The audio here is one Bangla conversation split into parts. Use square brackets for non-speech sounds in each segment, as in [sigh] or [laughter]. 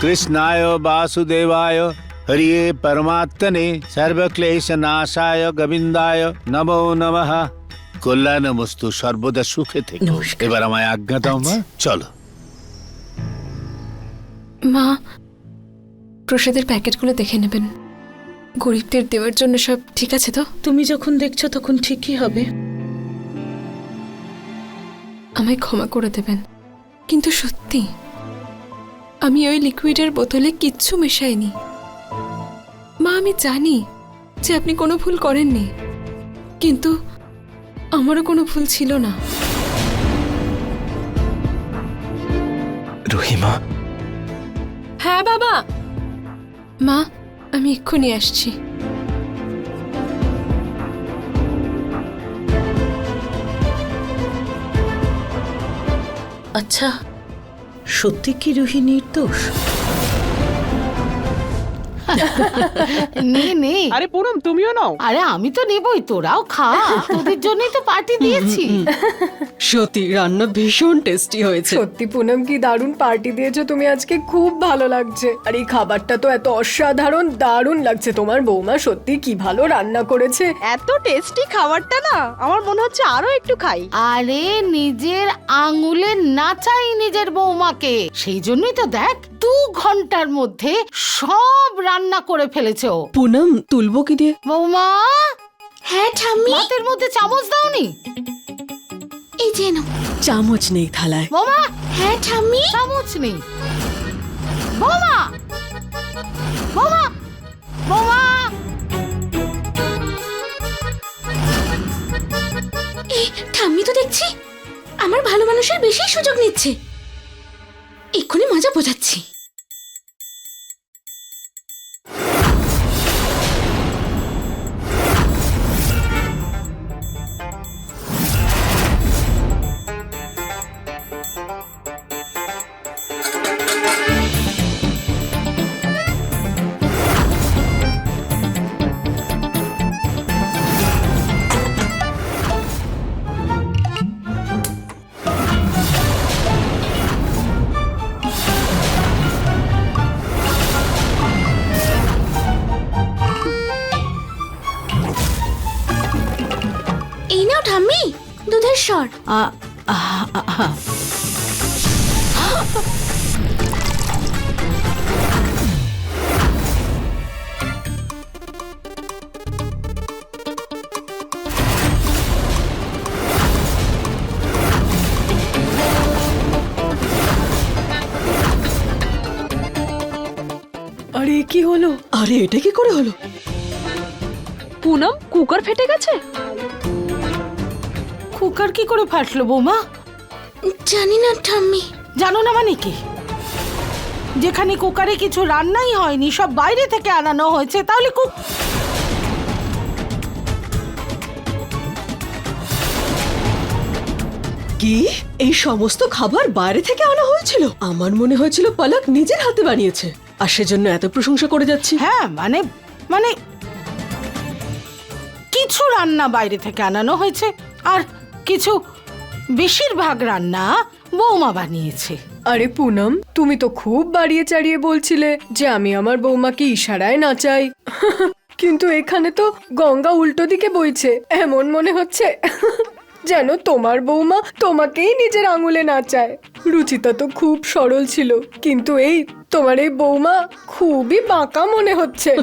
কৃষ্ণায় বাসুদেবায় হরিয়ে পরমাত্মনে সর্বক্লেশ নাশায় গোবিন্দায় নমো নমঃ। কল্যাণ মস্তু সর্বদা সুখে থেকে। এবার আমায় আজ্ঞা দাও মা। আচ্ছা। চলো। মা প্রসাদের প্যাকেটগুলো দেখে নেবেন। গরিবদের দেওয়ার জন্য সব ঠিক আছে তো? তুমি যখন দেখছ তখন ঠিকই হবে। আমায় ক্ষমা করে দেবেন। কিন্তু সত্যি আমি ওই লিকুইডের বোতলে কিচ্ছু মেশাইনি। মা আমি জানি যে আপনি কোনো ভুল করেননি কিন্তু আমারও কোনো ভুল ছিল না। রহিমা? হ্যাঁ বাবা। মা আমি এক্ষুনি আসছি। আচ্ছা সত্যি কি রোহিণীর নির্দোষ নে নে। আরে পুনম তুমিও নাও। আরে আমি তো নেবই তোরাও খা। তোদের জন্যই তো পার্টি দিয়েছি। সত্যি রান্না ভীষণ টেস্টি হয়েছে। সত্যি পুনম কি দারুণ পার্টি দিয়েছ তুমি আজকে। খুব ভালো লাগছে। আর এই খাবারটা তো এত অসাধারণ দারুণ লাগছে। তোমার বৌমা সত্যি কি ভালো রান্না করেছে। এত টেস্টি খাবারটা না আমার মনে হচ্ছে আরও একটু খাই। আরে নিজের আঙুলে নাচাই নিজের বৌমাকে। সেই জন্যই তো দেখ দু ঘণ্টার মধ্যে সব রান্না করে ফেলেছে ও। পুনম তুলবো কি দিয়ে? বৌমা! হ্যাঁ ঠাম্মি। ভাতের মধ্যে চামচ দাওনি? এই যে নাও। চামচ নেই থালায়। বৌমা! হ্যাঁ ঠাম্মি। চামচ নেই। বৌমা! বৌমা! বৌমা! এই ঠাম্মি তো দেখছি আমার ভালো মানুষের বেশি সুযোগ নিচ্ছে। এক্ষুনি মজা বোঝাচ্ছি। নাও ঠাম্মি দুধের স্বর আরে কি হলো? আরে এটা কি করে হলো? পুনম কুকার ফেটে গেছে? কুকার কি করে ফাটলো বৌমা? জানি না ঠাম্মি। জানো না মানে কি? যেখানে কুকারে কিছু রান্নাই হয়নি সব বাইরে থেকে আনানো হয়েছে তাহলে কুক কি? এই সমস্ত খাবার বাইরে থেকে আনা হয়েছিল? আমার মনে হয়েছিল পালক নিজের হাতে বানিয়েছে আর সেজন্য এত প্রশংসা করে যাচ্ছি। হ্যাঁ মানে মানে কিছু রান্না বাইরে থেকে আনানো হয়েছে আর কিছু বেশিরভাগ রান্না বৌমা বানিয়েছে। আরে পুনম তুমি তো খুব বাড়িয়ে চাড়িয়ে বলছিলে যে আমি আমার বৌমাকে ইশারায় নাচাই [laughs] কিন্তু এখানে তো গঙ্গা উল্টো দিকে বইছে এমন মনে হচ্ছে। [laughs] যেন তোমার বৌমা তোমাকেই নিজের আঙুলে নাচায় রুচিতা তো খুব সরল ছিল কিন্তু এই তোমার এই বৌমা খুবই বাঁকা মনে হচ্ছে। [laughs]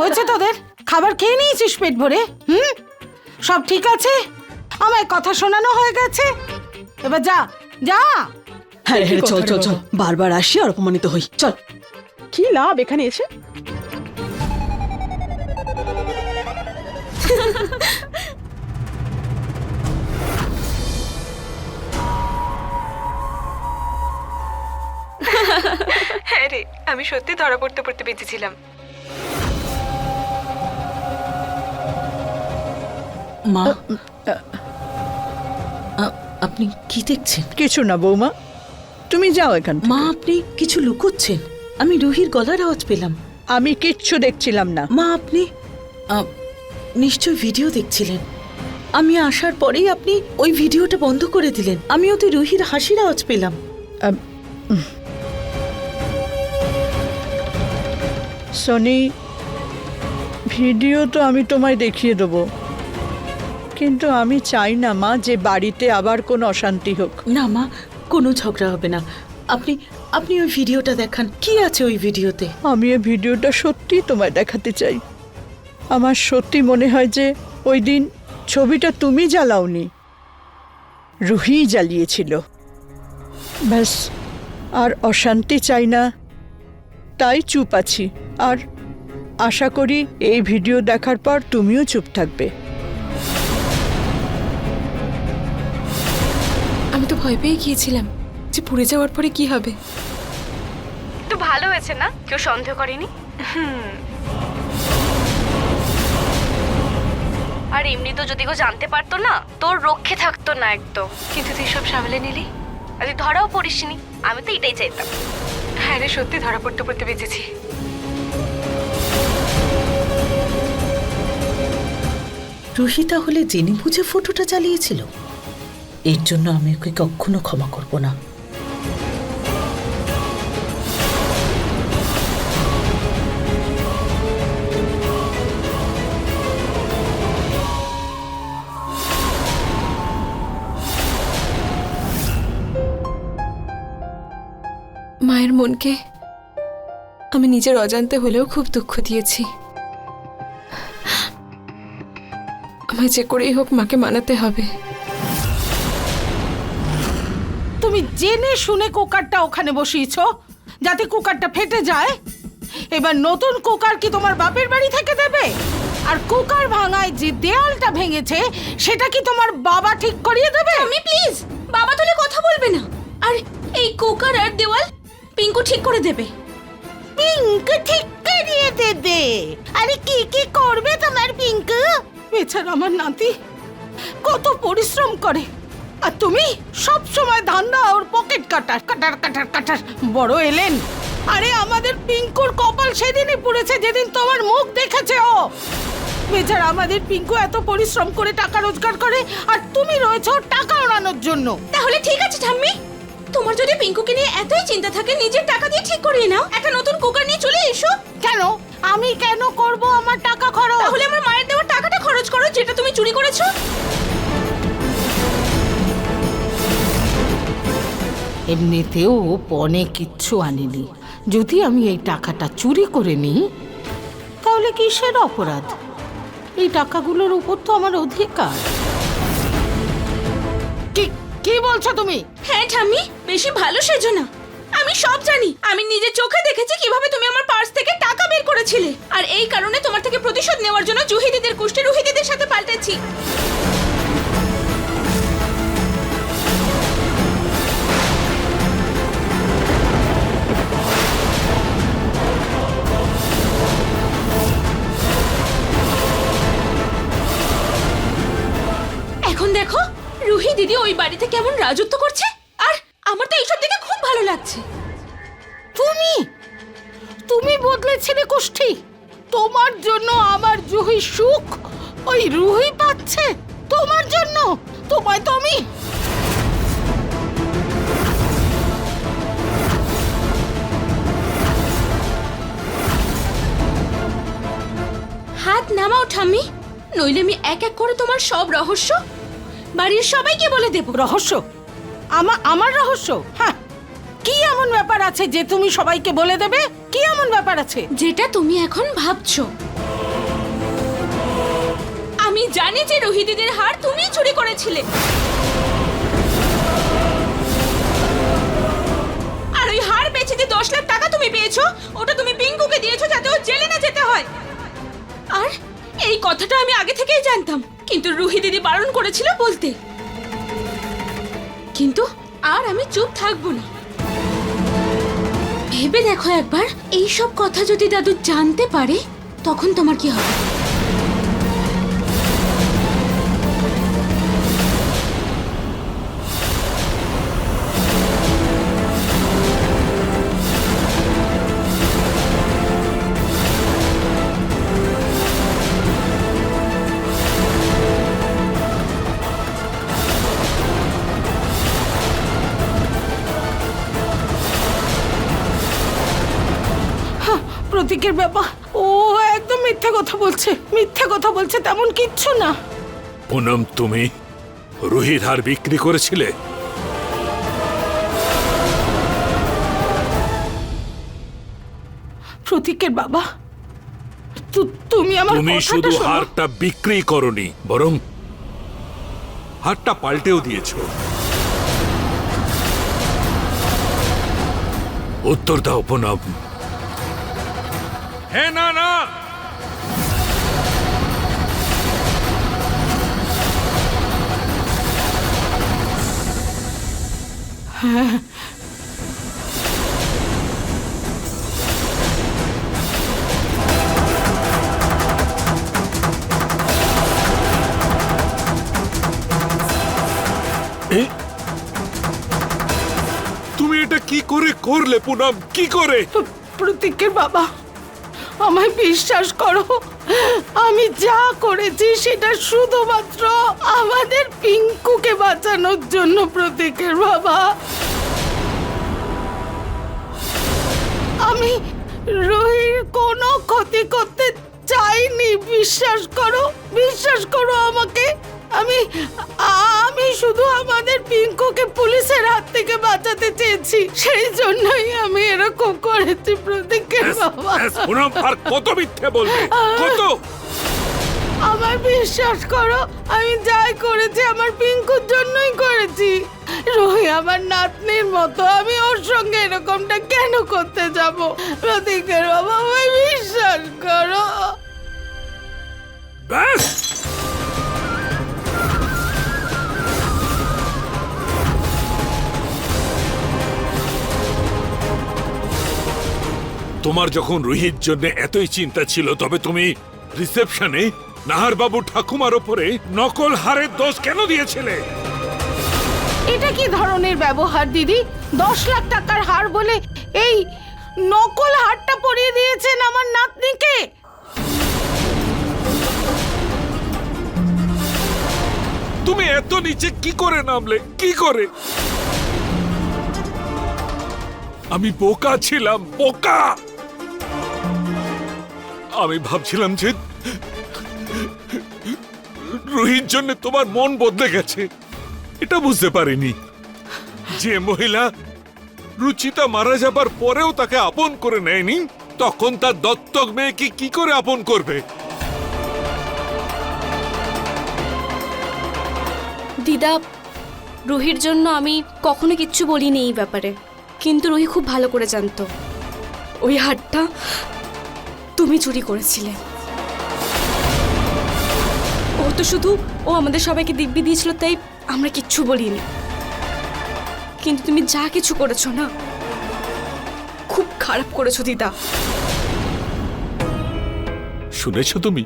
হয়েছে তোদের? খাবার খেয়ে নিয়েছিস পেট ভরে? হুম? সব ঠিক আছে? আমায় কথা শোনানো হয়ে গেছে? এবার যা যা! হ্যাঁ হ্যাঁ চল চল চল। বারবার আসি আর অপমানিত হই। চল। কি লাভ এখানে এসে? হ্যাঁ রে আমি সত্যি ধরা পড়তে পড়তে বেঁচেছিলাম মা। আপনি কি দেখছেন? কিছু না বৌমা। তুমি যাও এখান মা আপনি কিছু লুকোচ্ছেন। আমি রুহির গলার আওয়াজ পেলাম। আমি কিচ্ছু দেখছিলাম না। মা আপনি নিশ্চয় ভিডিও দেখছিলেন। আমি আসার পরেই আপনি ওই ভিডিওটা বন্ধ করে দিলেন। আমি ওতে রুহির হাসির আওয়াজ পেলাম। সনি ভিডিও তো আমি তোমায় দেখিয়ে দেবো। কিন্তু আমি চাই না মা যে বাড়িতে আবার কোনো অশান্তি হোক। না মা কোনো ঝগড়া হবে না। আপনি আপনি ওই ভিডিওটা দেখান। কি আছে ওই ভিডিওতে? আমি ওই ভিডিওটা সত্যি তোমায় দেখাতে চাই। আমার সত্যি মনে হয় যে ওই দিন ছবিটা তুমি জ্বালাওনি। রুহিই জ্বালিয়েছিল। ব্যাস আর অশান্তি চাই না। তাই চুপ আছি। আর আশা করি এই ভিডিও দেখার পর তুমিও চুপ থাকবে। ভয় পেয়ে গিয়েছিলাম যে পুড়ে যাওয়ার পরে কি হবে। তো ভালো হয়েছে না? কেউ সন্দেহ করেনি? আর এমনি তো যদি কেউ জানতে পারতো না তোর রক্ষে থাকতো না একদম। কিন্তু তুই সব সামলে নিলি? আর তুই ধরাও পড়িসনি। আমি তো এটাই চাইতাম। হ্যাঁ রে সত্যি ধরা পড়তে পড়তে বেঁচেছি। রুহি তাহলে জেনে বুঝে ফটোটা চালিয়েছিল? এর জন্য আমি ওকে কখনো ক্ষমা করব না। মায়ের মনকে আমি নিজের অজান্তে হলেও খুব দুঃখ দিয়েছি। আমায় যে করেই হোক মাকে মানাতে হবে। তুমি জেনে শুনে কুকারটা ওখানে বসিয়েছো যাতে কুকারটা ফেটে যায়। এবার নতুন কুকার কি তোমার বাপের বাড়ি থেকে দেবে? আর কুকার ভাঙায় যে দেয়ালটা ভেঙেছে সেটা কি তোমার বাবা ঠিক করিয়ে দেবে? আমি প্লিজ বাবা তুলে কথা বলবে না। আর এই কুকার আর দেওয়াল পিঙ্কু ঠিক করে দেবে। পিঙ্ক ঠিক করিয়ে দেবে। আরে কি কি করবে তোমার পিঙ্ক? বেচারা আমার নাতি কত পরিশ্রম করে। আর তুমি সব সময় ধান্দা ওর পকেট কাটার কাটার কাটার কাটার বড় এলেন। আরে আমাদের পিঙ্কুর কপাল সেদিনই পুড়েছে যেদিন তোমার মুখ দেখেছে ও। বেচারা আমাদের পিঙ্কু এত পরিশ্রম করে টাকা রোজগার করে আর তুমি রয়েছো টাকা ওড়ানোর জন্য। তাহলে ঠিক আছে ঠাম্মি। তোমার যদি পিঙ্কুকে নিয়ে এতই চিন্তা থাকে নিজের টাকা দিয়ে ঠিক করিয়ে নাও। একটা নতুন কুকার নিয়ে চলে এসো। কেন? আমি কেন করব আমার টাকা খরচ? তাহলে আমার মায়ের দেওয়া টাকাটা খরচ করো যেটা তুমি চুরি করেছ। এমনিতেও পনে কিচ্ছু আনিনি। যদি আমি এই টাকাটা চুরি করে নিই, তাহলে কিসের অপরাধ? এই টাকাগুলোর উপর তো আমার অধিকার। কি কি বলছো তুমি? হ্যাঁ ঠাম্মি, বেশি ভালো সেজো না। আমি সব জানি। আমি নিজে চোখে দেখেছি কীভাবে তুমি আমার পার্স থেকে টাকা বের করেছিলে। আর এই কারণে তোমার থেকে প্রতিশোধ নেওয়ার জন্য জুহিদিদের কুষ্টি রুহি দিদির সাথে পাল্টেছি। বাড়িতে কেমন রাজত্ব করছে? আর আমার তো এইসব দেখে খুব ভালো লাগছে। তুমি? তুমি বদলেছিলে কুষ্ঠি। তোমার জন্য আমার জুহি সুখ ওই রুহি পাচ্ছে। তোমার জন্য। তোমায় তো আমি। হাত নামাও ঠাম্মি। নইলে আমি এক এক করে তোমার সব রহস্য বাড়ির সবাইকে বলে দেব। রহস্য? আমা আমার রহস্য? হ্যাঁ। কি এমন ব্যাপার আছে যে তুমি সবাইকে বলে দেবে? কি এমন ব্যাপার আছে? যেটা তুমি এখন ভাবছ। আমি জানি যে রুহি দিদির হার তুমি চুরি করেছিলে। আর ওই হার বেচে যে দশ লাখ টাকা তুমি পেয়েছ ওটা তুমি পিঙ্কুকে দিয়েছ যাতে ও জেলে না যেতে হয়। আর এই কথাটা আমি আগে থেকেই জানতাম। কিন্তু রুহি দিদি বারণ করেছিল বলতে। কিন্তু আর আমি চুপ থাকব না। ভেবে দেখো একবার এই সব কথা যদি দাদু জানতে পারে, তখন তোমার কি হবে? প্রতীকের বাবা ও একদম মিথ্যা কথা বলছে। মিথ্যা কথা বলছে তেমন কিচ্ছু না। পুনম তুমি রুহির হার বিক্রি করেছিলে? প্রতীকের বাবা তু- তুমি আমার তুমি কথাটা শুধু শোনো। হারটা বিক্রি করনি বরং হারটা পাল্টেও দিয়েছ। উত্তর দাও পুনম। হ্যাঁ না না এ? তুমি এটা কি করে করলে পুনম কি করে প্র- প্রতীকের বাবা আমায় বিশ্বাস করো, আমি যা করেছি সেটা শুধুমাত্র আমাদের পিঙ্কুকে বাঁচানোর জন্য প্রতীকের বাবা। আমি রোহির কোনো ক্ষতি করতে চাইনি, বিশ্বাস করো বিশ্বাস করো আমাকে। আমি আমি শুধু আমাদের পিঙ্কুকে পুলিশের হাত থেকে বাঁচাতে চেয়েছি। সেই জন্যই আমি এরকম করেছি প্রতীকের বাবা। পুনম আর কত মিথ্যে বলবে? কত? আমার বিশ্বাস করো আমি যাই করেছি আমার পিঙ্কুর জন্যই করেছি। রোহি আমার নাতনির মতো আমি ওর সঙ্গে এরকমটা কেন করতে যাব? প্রতীকের বাবা আমায় বিশ্বাস করো। ব্যাস! তোমার যখন রুহির জন্য এতই চিন্তা ছিল তবে তুমি রিসেপশনে নাহারবাবু ঠাকুমার ওপরে নকল হারের দোষ কেন দিয়েছিলে? এটা কি ধরনের ব্যবহার দিদি? দশ লাখ টাকার হার বলে এই নকল হারটা পরিয়ে দিয়েছেন আমার নাতনিকে? তুমি এত নিচে কি করে নামলে? কি করে? আমি বোকা ছিলাম বোকা! আমি ভাবছিলাম যে রুহির জন্য তোমার মন বদলে গেছে। এটা বুঝতে পারিনি। যে মহিলা রুচিতা মারা যাবার পরেও তাকে আপন করে নেয়নি, তখন তার দত্তক মেয়েকে কি করে আপন করবে? দিদা, রুহির জন্য আমি কখনো কিচ্ছু বলিনি এই ব্যাপারে। কিন্তু রুহি খুব ভালো করে জানতো। ওই হারটা তুমি চুরি করেছিলে। ও তো শুধু ও আমাদের সবাইকে দিব্যি দিয়েছিল, তাই আমরা কিচ্ছু বলিনি। কিন্তু তুমি যা কিছু করেছ না, খুব খারাপ করেছ দিদা। শুনেছ তুমি?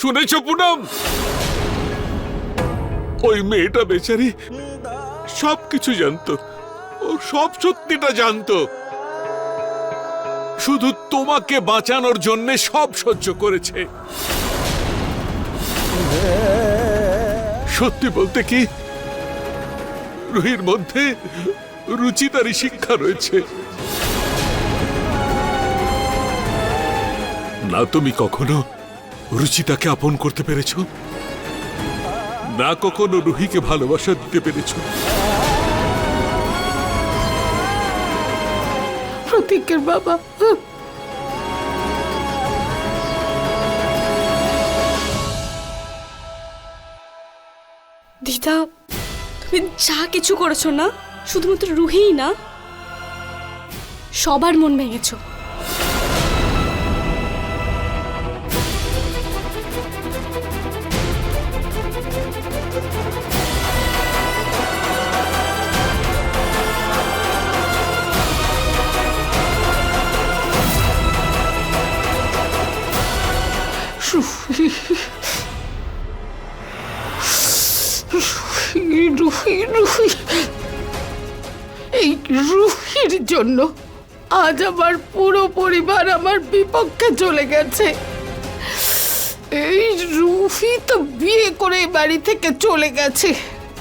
শুনেছ পুনম? ওই মেয়েটা বেচারি সব কিছু জানতো। ও সব সত্যিটা জানতো। শুধু তোমাকে বাঁচানোর জন্য সব সহ্য করেছে। সত্যি বলতে কি, রুহির মধ্যে রুচিতারই শিক্ষা রয়েছে। না তুমি কখনো রুচিতাকে আপন করতে পেরেছ? না কখনো রুহিকে ভালোবাসা দিতে পেরেছ? প্রতীকের বাবা দিদা তুমি যা কিছু করেছ না শুধুমাত্র রুহিই না সবার মন ভেঙেছো। জন্য আজ আমার পুরো পরিবার আমার বিপক্ষে চলে গেছে। এই রুহি তো বিয়ে করে বাড়ি থেকে চলে গেছে।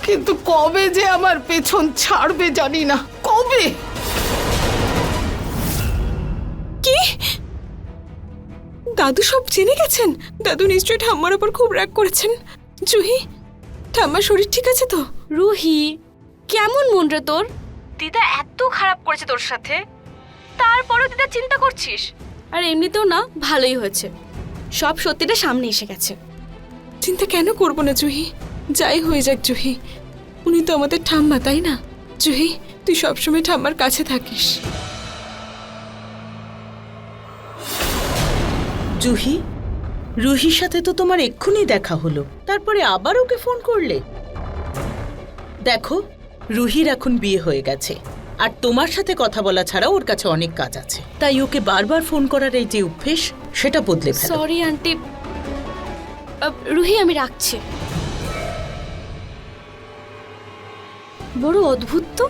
কিন্তু কবে যে আমার পেছন ছাড়বে জানি না। কবে? কি? দাদু সব জেনে গেছেন? দাদু নিশ্চয়ই ঠাম্মার ওপর খুব রাগ করেছেন। জুহি ঠাম্মার শরীর ঠিক আছে তো? রুহি কেমন মন রে তোর? দিদা এত খারাপ করেছে তোর সাথে। তারপরেও দিদা চিন্তা করছিস? আর এমনিতেও না ভালোই হয়েছে। সব সত্যিটা সামনে এসে গেছে। চিন্তা কেন করব না জুহি? যাই হয়ে যাক জুহি। উনি তো আমাদের ঠাম্মা তাই না? জুহি তুই সবসময় ঠাম্মার কাছে থাকিস। জুহি রুহির সাথে তো তোমার এক্ষুনি দেখা হলো। তারপরে আবার ওকে ফোন করলে? দেখো রুহির এখন বিয়ে হয়ে গেছে। আর তোমার সাথে কথা বলা ছাড়া ওর কাছে অনেক কাজ আছে। তাই ওকে বারবার ফোন করার এই যে অভ্যেস সেটা বদলে ফেলো। সরি আন্টি রুহি আমি রাখছি। বড় অদ্ভুত তো।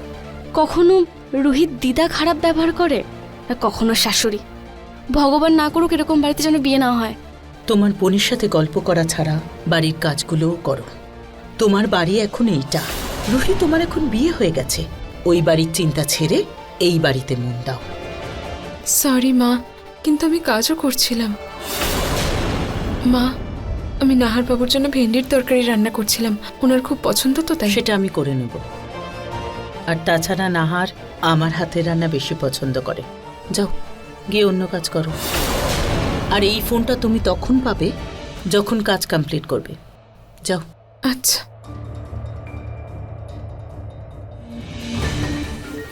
কখনো রুহির দিদা খারাপ ব্যবহার করে আর কখনো শাশুড়ি। ভগবান না করুক এরকম বাড়িতে যেন বিয়ে না হয়। তোমার বোনের সাথে গল্প করা ছাড়া বাড়ির কাজগুলোও করো। তোমার বাড়ি এখন এইটা। রুহি তোমার এখন বিয়ে হয়ে গেছে। ওই বাড়ির চিন্তা ছেড়ে এই বাড়িতে মন দাও। সরি মা কিন্তু আমি কাজও করছিলাম। মা আমি নাহার বাবুর জন্য ভেন্ডির তরকারি রান্না করছিলাম। ওনার খুব পছন্দ তো তাই। সেটা আমি করে নেব। আর তাছাড়া নাহার আমার হাতের রান্না বেশি পছন্দ করে। যাও গিয়ে অন্য কাজ করো। আর এই ফোনটা তুমি তখন পাবে যখন কাজ কমপ্লিট করবে। যাও। আচ্ছা।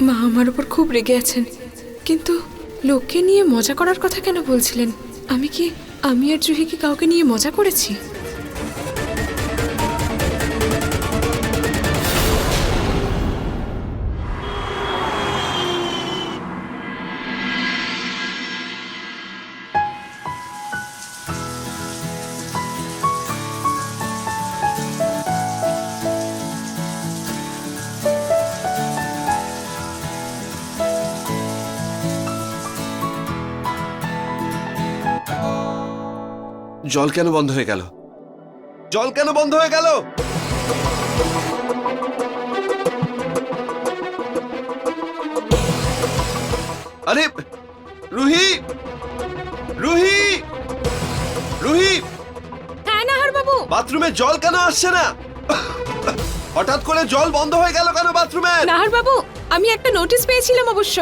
মা আমার উপর খুব রেগে আছেন। কিন্তু লোককে নিয়ে মজা করার কথা কেন বলছিলেন? আমি কি, আমি আর জুহি কি কাউকে নিয়ে মজা করেছি? জল কেন বন্ধ হয়ে গেল? জল কেন বন্ধ হয়ে গেল? আরে রুহি! রুহি! রুহি! হ্যাঁ নাহার বাবু। বাথরুমে জল কেন আসছে না? হঠাৎ করে জল বন্ধ হয়ে গেল কেন বাথরুমে? নাহার বাবু আমি একটা নোটিশ পেয়েছিলাম অবশ্য।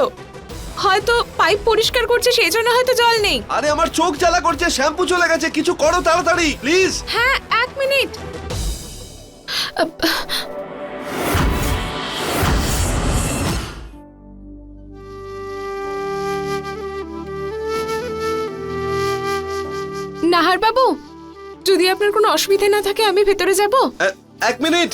হয়তো পাইপ পরিষ্কার করছে সেই জন্য হয়তো জল নেই। আরে আমার চোখ জ্বালা করছে শ্যাম্পু চলে গেছে কিছু করো তাড়াতাড়ি প্লিজ। হ্যাঁ এক মিনিট। নাহার বাবু যদি আপনার কোনো অসুবিধা না থাকে আমি ভেতরে যাব। এক মিনিট।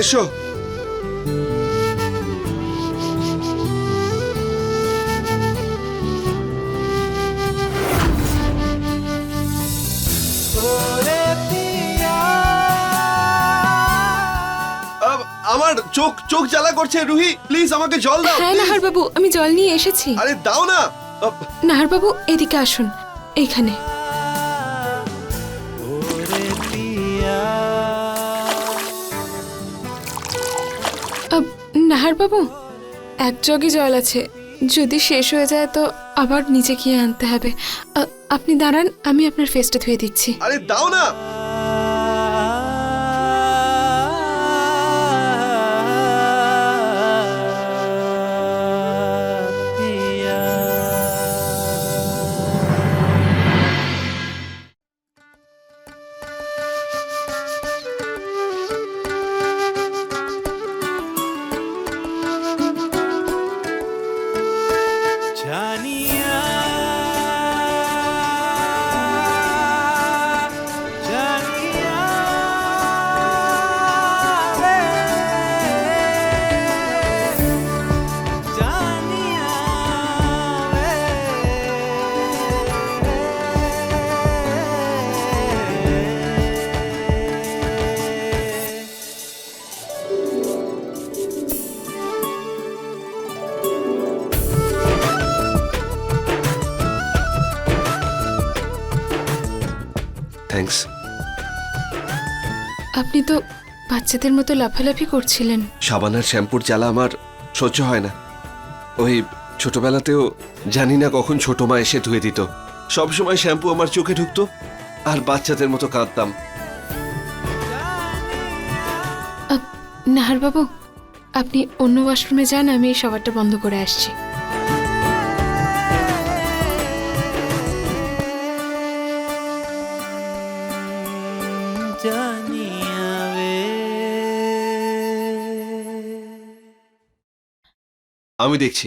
এসো। আমার চোখ চোখ জ্বালা করছে রুহি প্লিজ আমাকে জল দাও হ্যাঁ নাহার বাবু আমি জল নিয়ে এসেছি। আরে দাও না। নাহার বাবু এদিকে আসুন এইখানে আব, নাহার বাবু এক জগই জল আছে। যদি শেষ হয়ে যায় তো আবার নিচে গিয়ে আনতে হবে। আপনি দাঁড়ান আমি আপনার ফেসটা ধুয়ে দিচ্ছি। আরে দাও না! আপনি তো বাচ্চাদের মতো লাফালাফি করছিলেন। সাবানার শ্যাম্পুর জ্বালা আমার সহ্য হয় না। ওই ছোটবেলাতেও জানি না কখন ছোট মা এসে ধুয়ে দিত। সবসময় শ্যাম্পু আমার চোখে ঢুকতো আর বাচ্চাদের মতো কাঁদতাম। নাহার বাবু আপনি অন্য ওয়াশরুমে যান আমি এই সবারটা বন্ধ করে আসছি। আমি দেখছি